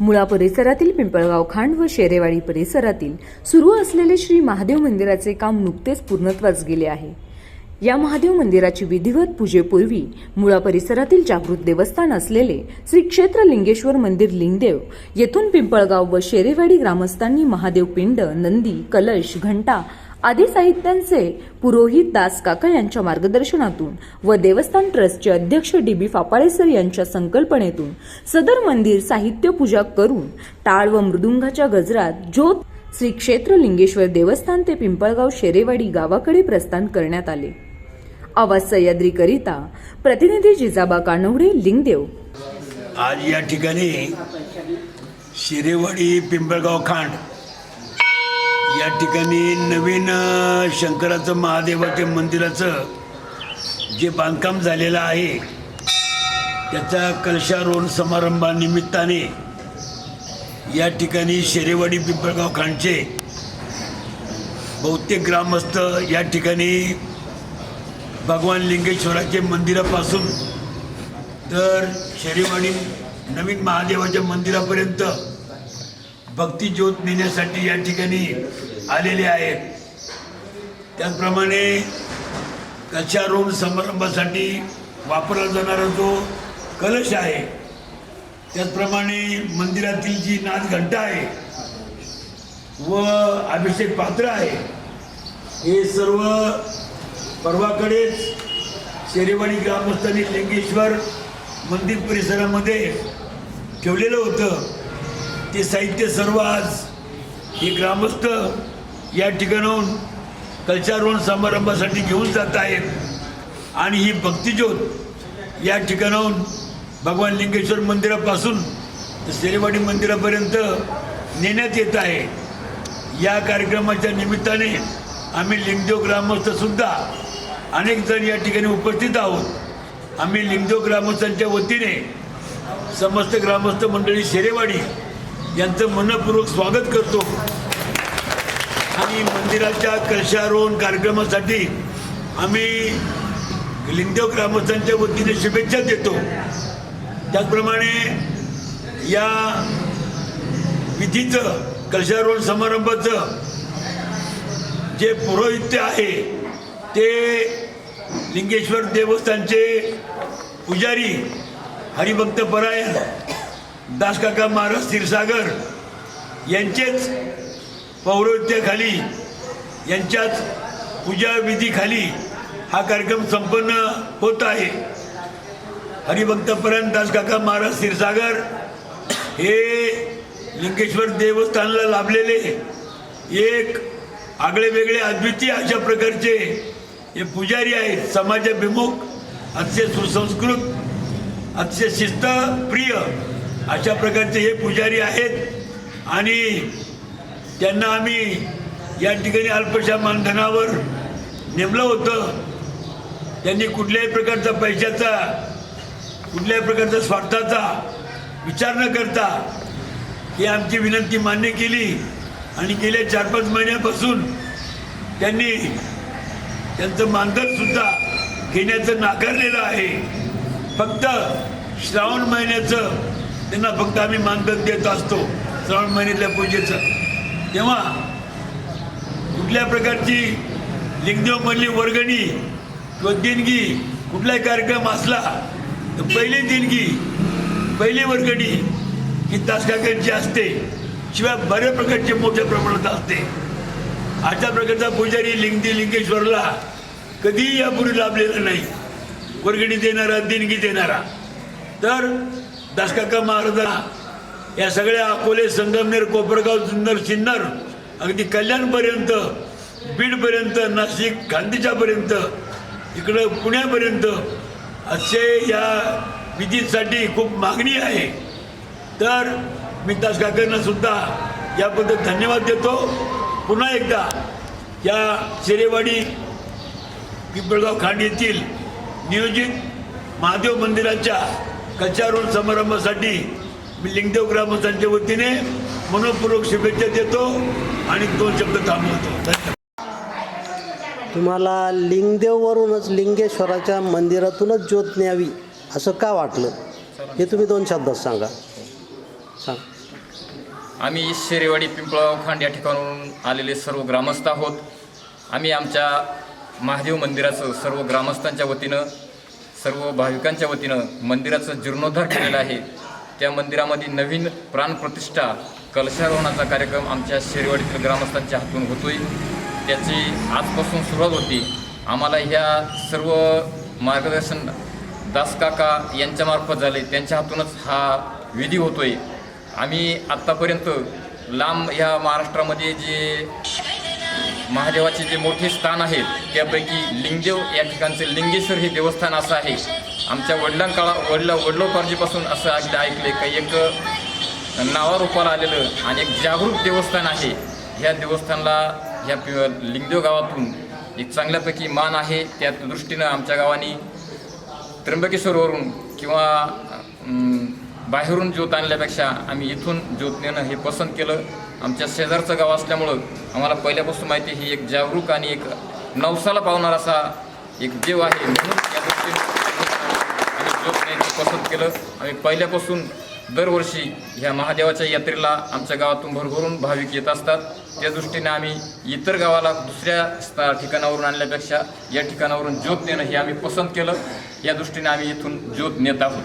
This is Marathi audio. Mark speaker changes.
Speaker 1: मुळा परिसरातील पिंपळगाव खांड व शेरेवाडी परिसरातील सुरू असलेले श्री महादेव मंदिराचे काम नुकतेच पूर्णत्वास गेले आहे. या महादेव मंदिराची विधिवत पूजेपूर्वी मुळा परिसरातील जागृत देवस्थान असलेले श्री क्षेत्र लिंगेश्वर मंदिर लिंगदेव येथून पिंपळगाव व शेरेवाडी ग्रामस्थांनी महादेव पिंड नंदी कलश घंटा आदी साहित्यांचे पुरोहित दास काका यांच्या मार्गदर्शनातून व देवस्थान ट्रस्टचे अध्यक्ष डी बी फापाळेसर यांच्या संकल्पनेतून सदर मंदिर साहित्य पूजा करून टाळ व मृदुंगाच्या गजरात ज्योत श्री क्षेत्र लिंगेश्वर देवस्थान ते पिंपळगाव शेरेवाडी गावाकडे प्रस्थान करण्यात आले. आवाज सह्याद्रीकरिता प्रतिनिधी जिजाबा कानवडे लिंगदेव.
Speaker 2: आज या ठिकाणी शिरेवाडी पिंपळगाव खांड या ठिकाणी नवीन शंकराचं महादेवाच्या मंदिराचं जे बांधकाम झालेलं आहे त्याचा कलशारोहण समारंभानिमित्ताने या ठिकाणी शेरेवाडी पिंपळगाव खांडचे बहुतेक ग्रामस्थ या ठिकाणी भगवान लिंगेश्वराचे मंदिरापासून तर शेरेवाडी नवीन महादेवाच्या मंदिरापर्यंत भक्तिज्योत नेण्यासाठी या ठिकाणी आलेले आहेत. त्याचप्रमाणे कशारोहण समारंभासाठी वापरला जाणारा जो कलश आहे त्याचप्रमाणे मंदिरातील जी नाचघंटा आहे व अभिषेक पात्र आहे हे सर्व परवाकडेच शेरेवाडी ग्रामस्थांनी लिंगेश्वर मंदिर परिसरामध्ये ठेवलेलं होतं. ते साहित्य सर्व आज हे ग्रामस्थ या ठिकाणाहून कल्चारोहण समारंभासाठी घेऊन जात आहेत आणि ही भक्तिज्योत या ठिकाणाहून भगवान लिंगेश्वर मंदिरापासून तर शेरेवाडी मंदिरापर्यंत नेण्यात येत आहे. या कार्यक्रमाच्या निमित्ताने आम्ही लिंगदेव ग्रामस्थसुद्धा अनेक जण या ठिकाणी उपस्थित आहोत. आम्ही लिंगदेव ग्रामस्थांच्या वतीने समस्त ग्रामस्थ मंडळी शेरेवाडी यांचं मनपूर्वक स्वागत करतो. आणि मंदिराच्या कलशारोहण कार्यक्रमासाठी आम्ही लिंगदेव ग्रामस्थांच्या वतीने शुभेच्छा देतो. त्याचप्रमाणे या विधीचं कलशारोहण समारंभाचं जे पुरोहित्य आहे ते लिंगेश्वर देवस्थानचे पुजारी हरिभक्त परायण दासकाका महाराज क्षीरसागर यांचेच पौरोहित्याखाली यांच्याच पूजाविधीखाली हा कार्यक्रम संपन्न होत आहे. हरिभक्तपर्यंत दासकाका महाराज क्षीरसागर हे लिंगेश्वर देवस्थानला लाभलेले एक आगळे वेगळे अद्वितीय अशा प्रकारचे हे पुजारी आहेत समाजाभिमुख अतिशय सुसंस्कृत अतिशय शिस्तप्रिय अशा प्रकारचे हे पुजारी आहेत. आणि त्यांना आम्ही या ठिकाणी अल्पशा मानधनावर नेमलं होतं. त्यांनी कुठल्याही प्रकारचा पैशाचा कुठल्याही प्रकारचा स्वार्थाचा विचार न करता ही आमची विनंती मान्य केली आणि गेल्या चार पाच महिन्यापासून त्यांनी त्यांचं मानधनसुद्धा घेण्याचं नाकारलेलं आहे. फक्त श्रावण महिन्याचं त्यांना फक्त आम्ही मानधन देत असतो. श्रावण महिन्यातल्या पूजेचं. तेव्हा कुठल्या प्रकारची लिंगदेवमधली वर्गणी किंवा देणगी कुठलाही कार्यक्रम असला तर पहिली देणगी पहिली वर्गणी ही तासकाकांची असते. शिवाय बऱ्या प्रकारचे मोठ्या प्रमाणात असते. अशा प्रकारचा पुजारी लिंगदी लिंगेश्वरला कधीही यापूर्वी लाभलेला नाही. वर्गणी देणारा देणगी देणारा. तर दासकाका महाराजांना या सगळ्या अकोले संगमनेर कोपरगाव जुन्नर सिन्नर अगदी कल्याणपर्यंत बीडपर्यंत नाशिक गांधीच्यापर्यंत इकडं पुण्यापर्यंत असे या विधीसाठी खूप मागणी आहे. तर मी दास काकांना सुद्धा याबद्दल धन्यवाद देतो. पुन्हा एकदा या शेरेवाडी पिंपळगाव खांड येथील नियोजित महादेव मंदिराच्या कचारोहण समारंभासाठी मी लिंगदेव ग्रामस्थांच्या वतीने मनपूर्वक शुभेच्छा देतो आणि दोन शब्द थांबवतो. धन्यवाद.
Speaker 3: तुम्हाला लिंगदेववरूनच लिंगेश्वराच्या मंदिरातूनच ज्योत न्यावी असं का वाटलं? हे तुम्ही दोन शब्दात सांगा. सांग.
Speaker 4: आम्ही शेरेवाडी पिंपळगाव खांड या ठिकाणाहून आलेले सर्व ग्रामस्थ आहोत. आम्ही आमच्या महादेव मंदिराचं सर्व ग्रामस्थांच्या वतीनं सर्व भाविकांच्या वतीनं मंदिराचं जीर्णोद्धार केलेला आहे. त्या मंदिरामध्ये नवीन प्राणप्रतिष्ठा कलशारोहणाचा कार्यक्रम आमच्या शेरवाडीतील ग्रामस्थांच्या हातून होतोय. त्याची आजपासून सुरुवात होती. आम्हाला ह्या सर्व मार्गदर्शन दासकाका यांच्यामार्फत झाले. त्यांच्या हातूनच हा विधी होतोय. आम्ही आत्तापर्यंत लांब ह्या महाराष्ट्रामध्ये जे महादेवाचे जे मोठे स्थान आहेत त्यापैकी लिंगदेव या ठिकाणचे लिंगेश्वर हे देवस्थान असं आहे. आमच्या वडिलांकाळा वडिला वडिलोपार्जीपासून असं ऐकलं ऐकले का एक नावारूपाला आलेलं आणि एक जागरूक देवस्थान आहे. ह्या देवस्थानला ह्या पि- लिंगदेव गावातून एक चांगल्यापैकी मान आहे. त्या दृष्टीनं आमच्या गावानी त्र्यंबकेश्वरवरून किंवा बाहेरून ज्योत आणल्यापेक्षा आम्ही इथून ज्योत नेणं हे पसंत केलं. आमच्या शेजारचं गाव असल्यामुळं आम्हाला पहिल्यापासून माहिती ही एक जागरूक आणि एक नवसाला पावणार असा एक देव आहे म्हणून या दृष्टीने ज्योत पसंत केलं. आम्ही पहिल्यापासून दरवर्षी ह्या महादेवाच्या यात्रेला आमच्या गावातून भरभरून भाविक येत असतात. त्या दृष्टीने आम्ही इतर गावाला दुसऱ्या स्था- ठिकाणावरून आणल्यापेक्षा या ठिकाणावरून ज्योत नेणं हे आम्ही पसंत केलं. या दृष्टीने आम्ही इथून ज्योत नेत आहोत.